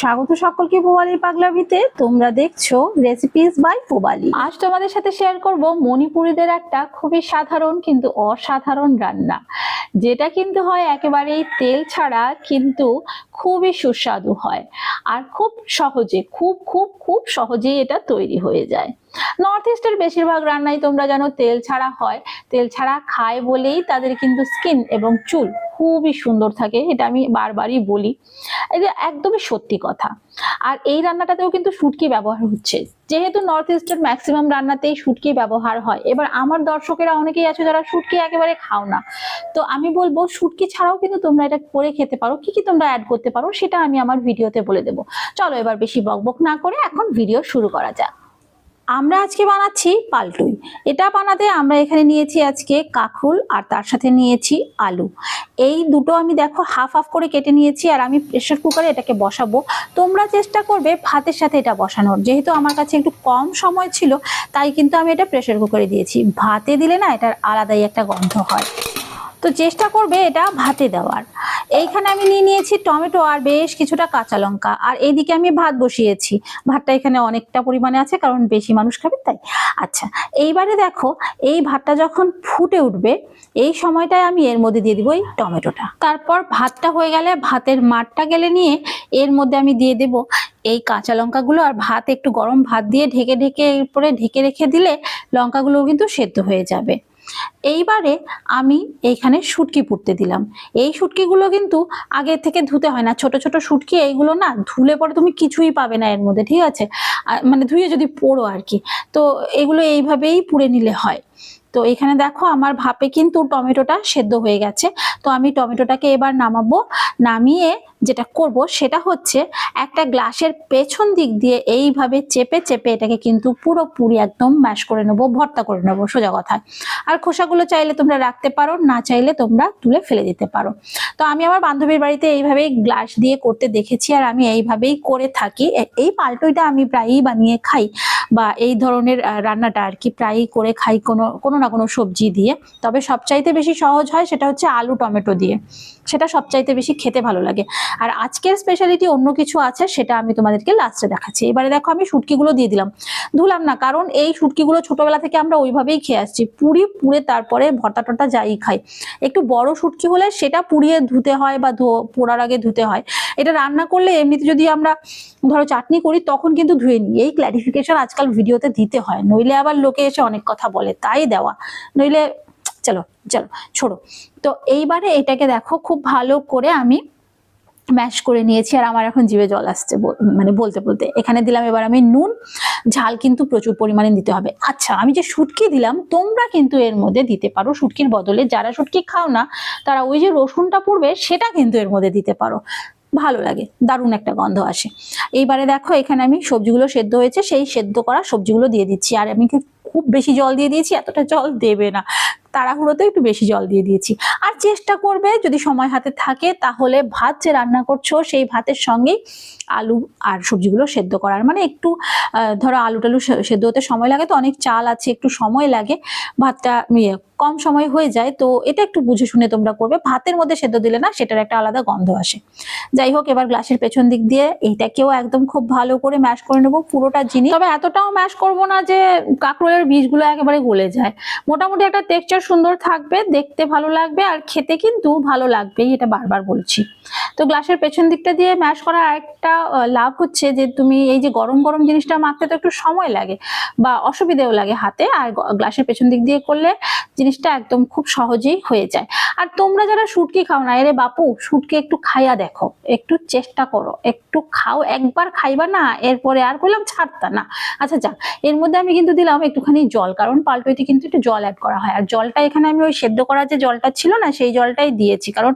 স্বাগত সকলকে পোবালির পাগলাভিতে। তোমরা দেখছ রেসিপিস বাই পোবালি আজ তোমাদের সাথে শেয়ার করব মণিপুরীদের একটা খুবই সাধারণ কিন্তু অসাধারণ রান্না। যেটা কিন্তু হয় একেবারেই তেল ছাড়া, কিন্তু খুবই সুস্বাদু হয়। আর খুব সহজে, খুব খুব খুব সহজেই এটা তৈরি হয়ে যায়। নর্থ ইস্টের বেশিরভাগ রান্নাই তোমরা জানো তেল ছাড়া হয়। তেল ছাড়া খায় বলেই তাদের কিন্তু স্কিন এবং চুল খুবই সুন্দর থাকে, এটা আমি বারবারই বলি। এটা একদমই সত্যি কথা। আর এই রান্নাটাতেও কিন্তু শুটকি ব্যবহার হচ্ছে। যেহেতু নর্থ ইস্টের ম্যাক্সিমাম রান্নাতেই শুটকি ব্যবহার হয়, এবার আমার দর্শকেরা অনেকেই আছে যারা শুটকি একেবারে খাও না। তো আমি বলব, শুটকি ছাড়াও কিন্তু তোমরা এটা করে খেতে পারো। কি কি তোমরা অ্যাড করতে পারো, সেটা আমি আমার ভিডিওতে বলে দেবো। চলো এবার বেশি বকবক না করে এখন ভিডিও শুরু করা যাক। আমরা আজকে বানাচ্ছি পালটুই। এটা বানাতে আমরা এখানে নিয়েছি আজকে কাঁকরুল আর তার সাথে নিয়েছি আলু। এই দুটো আমি দেখো হাফ হাফ করে কেটে নিয়েছি আর আমি প্রেশার কুকারে এটাকে বসাবো। তোমরা চেষ্টা করবে ভাতের সাথে এটা বসানোর। যেহেতু আমার কাছে একটু কম সময় ছিল, তাই কিন্তু আমি এটা প্রেশার কুকারে দিয়েছি। ভাতে দিলে না এটার আলাদাই একটা গন্ধ হয়। তো চেষ্টা করবে এটা ভাতে দেওয়ার। এইখানে আমি নিয়ে নিয়েছি টমেটো আর বেশ কিছুটা কাঁচা লঙ্কা। আর এইদিকে আমি ভাত বসিয়েছি। ভাতটা এখানে অনেকটা পরিমাণে আছে, কারণ বেশি মানুষ খাবে, তাই। আচ্ছা এইবারে দেখো, এই ভাতটা যখন ফুটে উঠবে, এই সময়টায় আমি এর মধ্যে দিয়ে দিব এই টমেটোটা। তারপর ভাতটা হয়ে গেলে ভাতের মাঠটা গেলে নিয়ে এর মধ্যে আমি দিয়ে দেব এই কাঁচা লঙ্কাগুলো। আর ভাত একটু গরম ভাত দিয়ে ঢেকে ঢেকে এরপরে ঢেকে রেখে দিলে লঙ্কাগুলো কিন্তু সেদ্ধ হয়ে যাবে। এইবারে আমি এইখানে শুটকি পুড়তে দিলাম। এই শুটকিগুলো কিন্তু আগে থেকে ধুতে হয় না। ছোট ছোট শুটকি, এইগুলো না ধুলে পরে তুমি কিছুই পাবে না এর মধ্যে, ঠিক আছে? মানে ধুয়ে যদি পোড়ো আর কি। তো এগুলো এইভাবেই পুড়ে নিলে হয়। তো এখানে দেখো আমার ভাপে কিন্তু টমেটোটা সেদ্ধ হয়ে গেছে। তো আমি টমেটোটাকে এবার নামাবো। নামিয়ে যেটা করব সেটা হচ্ছে একটা গ্লাসের পেছন দিক দিয়ে এইভাবে চেপে চেপে এটাকে কিন্তু পুরোপুরি একদম ম্যাশ করে নেব, ভর্তা করে নেব, সোজা কথায়। আর খোসাগুলো চাইলে তোমরা রাখতে পারো, না চাইলে তোমরা তুলে ফেলে দিতে পারো। তো আমি আমার বান্ধবীর বাড়িতে এইভাবেই গ্লাস দিয়ে করতে দেখেছি আর আমি এইভাবেই করে থাকি। এই পাল্টইটা আমি প্রায়ই বানিয়ে খাই বা এই ধরনের রান্নাটা আর কি প্রায়ই করে খাই কোনো কোনো না কোনো সবজি দিয়ে। তবে সবচাইতে বেশি সহজ হয় সেটা হচ্ছে আলু টমেটো দিয়ে। সেটা সবচাইতে বেশি খেতে ভালো লাগে। আর আজকের স্পেশালিটি অন্য কিছু আছে, সেটা আমি তোমাদেরকে লাস্টে দেখাচ্ছি। এবারে দেখো আমি শুটকিগুলো দিয়ে দিলাম। ধুলাম না, কারণ এই শুটকিগুলো ছোটবেলা থেকে আমরা ওইভাবেই খেয়ে আসছি। পুরি পুড়ে তারপরে ভর্তা টর্তা যাই খাই। একটু বড় শুটকি হলে সেটা পুড়িয়ে ধুতে হয় বা পোড়ার আগে ধুতে হয়। এটা রান্না করলে এমনিতে যদি আমরা ধরো চাটনি করি, তখন কিন্তু ধুয়ে নিই। এই ক্ল্যারিফিকেশন আজকাল ভিডিওতে দিতে হয়। নইলে আবার লোকে এসে অনেক কথা বলে, তাই দেওয়া। নইলে, চলো চলো, ছোড়ো। তো এইবারে এটাকে দেখো, খুব ভালো করে আমি ম্যাশ করে নিয়েছি আর আমার এখন জিভে জল আসছে মানে বলতে বলতে। এখানে দিলাম এবার আমি নুন। ঝাল কিন্তু প্রচুর পরিমাণে দিতে হবে। আচ্ছা আমি যে শুটকি দিলাম, তোমরা কিন্তু এর মধ্যে দিতে পারো। শুটকির বদলে যারা শুটকি খাও না, তারা ওই যে রসুনটা পড়বে, সেটা কিন্তু এর মধ্যে দিতে পারো। ভালো লাগে, দারুণ একটা গন্ধ আসে। এইবারে দেখো, এখানে আমি সবজিগুলো সেদ্ধ হয়েছে, সেই সেদ্ধ করা সবজিগুলো দিয়ে দিচ্ছি। আর আমি খুব বেশি জল দিয়ে দিয়েছি এতটা জল দেবে না। তাড়াহুড়োতে একটু বেশি জল দিয়ে দিয়েছি। আর চেষ্টা করবে যদি সময় হাতে থাকে তাহলে ভাত যে রান্না করছ সেই ভাতের সঙ্গেই আলু আর সবজিগুলো সেদ্ধ করার। মানে একটু ধরো আলু টালু সেদ্ধ হতে সময় লাগে তো অনেক চাল আছে একটু সময় লাগে ভাতটা ইয়ে, কম সময় হয়ে যায় তো এটা একটু বুঝে শুনে তোমরা করবে। ভাতের মধ্যে সেদ্ধ দিলে না সেটার একটা আলাদা গন্ধ আসে। যাই হোক এবার গ্লাসের পেছন দিক দিয়ে এইটাকেও একদম খুব ভালো করে ম্যাশ করে নেব পুরোটা জিনিস। তবে এতটাও ম্যাশ করব না যে কাঁকরোলের বীজগুলো একেবারে গলে যায়। মোটামুটি একটা টেক্সচার সুন্দর থাকবে, দেখতে ভালো লাগবে আর খেতে কিন্তু ভালো লাগবেই, এটা বারবার বলছি। তো গ্লাসের পেছন দিকটা দিয়ে ম্যাশ করার আরেকটা লাভ হচ্ছে যে তুমি এই যে গরম গরম জিনিসটা মাখতে তো একটু সময় লাগে বা অসুবিধেও লাগে হাতে আর গ্লাসের পেছন দিক দিয়ে করলে জিনিসটা একদম খুব সহজেই হয়ে যায়। আর তোমরা যারা শুটকি খাও না, এরে বাপু, শুটকি একটু খাইয়া দেখো, একটু চেষ্টা করো, একটু খাও, একবার খাইবা না, এরপরে আর করলাম ছাড়তা না। আচ্ছা যাক, এর মধ্যে আমি কিন্তু দিলাম একটুখানি জল, কারণ পাল্টোইতে কিন্তু একটু জল অ্যাড করা হয়। আর জলটা এখানে আমি ওই সেদ্ধ করা যে জলটা ছিল না, সেই জলটাই দিয়েছি, কারণ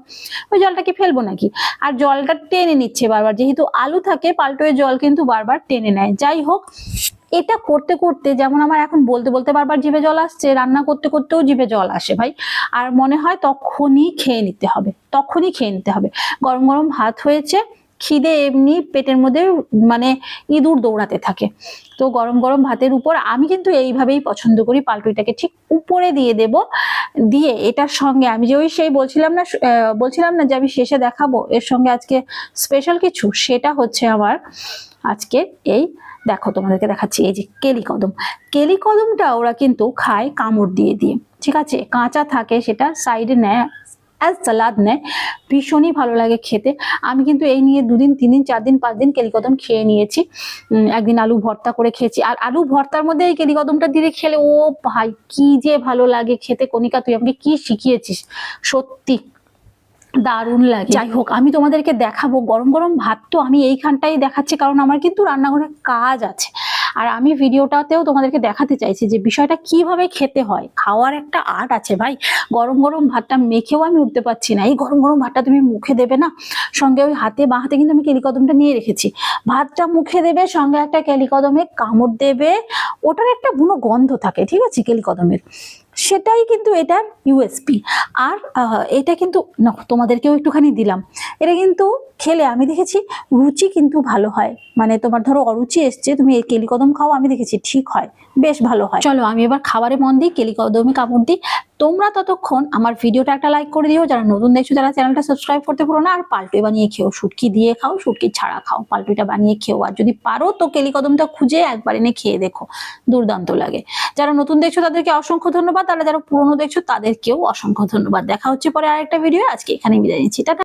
ওই জলটা কি ফেলব নাকি? আর জলটা টেনে নিচ্ছে বারবার, যেহেতু আলু থাকে, পাল্টোয় জল কিন্তু বারবার টেনে নেয়। যাই হোক, এটা করতে করতে যেমন আমার এখন বলতে বলতে বারবার জিভে জল আসছে, রান্না করতে করতেও জিভে জল আসে ভাই। আর মনে হয় তখনই খেয়ে নিতে হবে, তখনই খেয়ে নিতে হবে। গরম গরম ভাত হয়েছে খিদে এমনি পেটের মধ্যে মানে ইঁদুর দৌড়াতে থাকে। তো গরম গরম ভাতের উপর আমি কিন্তু এইভাবেই পছন্দ করি পালটুইটাকে ঠিক উপরে দিয়ে দেব, দিয়ে এটার সঙ্গে আমি যে ওই সেই বলছিলাম না বলছিলাম না যে আমি শেষে দেখাবো, এর সঙ্গে আজকে স্পেশাল কিছু, সেটা হচ্ছে আমার আজকে এই, দেখো তোমাদেরকে দেখাচ্ছি, এই যে কেলি কদম। কেলি কদমটা ওরা কিন্তু খায় কামড় দিয়ে দিয়ে, ঠিক আছে? কাঁচা থাকে সেটা সাইডে নেয় অ্যাজ সালাদ নেয়। ভীষণই ভালো লাগে খেতে। আমি কিন্তু এই নিয়ে দুদিন তিন দিন চার দিন পাঁচ দিন কেলিকদম খেয়ে নিয়েছি। একদিন আলু ভর্তা করে খেয়েছি। আর আলু ভর্তার মধ্যে এই কেলিকদমটা দিয়ে খেলে ও ভাই কি যে ভালো লাগে খেতে। কণিকা তুই আমাকে কি শিখিয়েছিস? সত্যি দারুণ লাগে। যাই হোক আমি তোমাদেরকে দেখাবো। গরম গরম ভাত তো আমি এইখানটাই দেখাচ্ছি কারণ আমার কিন্তু রান্নাঘরে কাজ আছে। আর আমি ভিডিওটাতেও তোমাদেরকে দেখাতে চাইছি যে বিষয়টা কীভাবে খেতে হয়। খাওয়ার একটা আর্ট আছে ভাই, গরম গরম ভাতটা মেখেও আমি উঠতে পারছি না। এই গরম গরম ভাতটা তুমি মুখে দেবে না, সঙ্গে ওই হাতে বা হাতে কিন্তু আমি কেলিকদমটা নিয়ে রেখেছি। ভাতটা মুখে দেবে, সঙ্গে একটা ক্যালিকদমে কামড় দেবে, ওটার একটা বুনো গন্ধ থাকে, ঠিক আছে? কেলিকদমের। সেটাই কিন্তু এটা ইউএসপি আর এটা কিন্তু তোমাদেরকেও একটুখানি দিলাম। এটা কিন্তু খেলে আমি দেখেছি রুচি কিন্তু ভালো হয়। মানে তোমার ধরো অরুচি এসছে, তুমি কেলিকদম খাও, আমি দেখেছি ঠিক হয়। বেশ ভালো হয়। চলো আমি এবার খাবারে মন দিই কেলিকদমে কামড় দিই। তোমরা ততক্ষণ আমার ভিডিওটা একটা লাইক করে দিও, যারা নতুন দেখছ যারা চ্যানেলটা সাবস্ক্রাইব করতে পারো না, আর পাল্টুই বানিয়ে খেও, শুটকি দিয়ে খাও, শুটকি ছাড়া খাও, পাল্টুইটা বানিয়ে খেও। আর যদি পারো তো কেলিকদমটা খুঁজে একবার এনে খেয়ে দেখো, দুর্দান্ত লাগে। যারা নতুন দেখছ তাদেরকে অসংখ্য ধন্যবাদ তারা যারা পুরনো দেখছ তাদেরকেও অসংখ্য ধন্যবাদ। দেখা হচ্ছে পরে আরেকটা ভিডিও আজকে এখানে বিদায় নিচ্ছি। টাটা।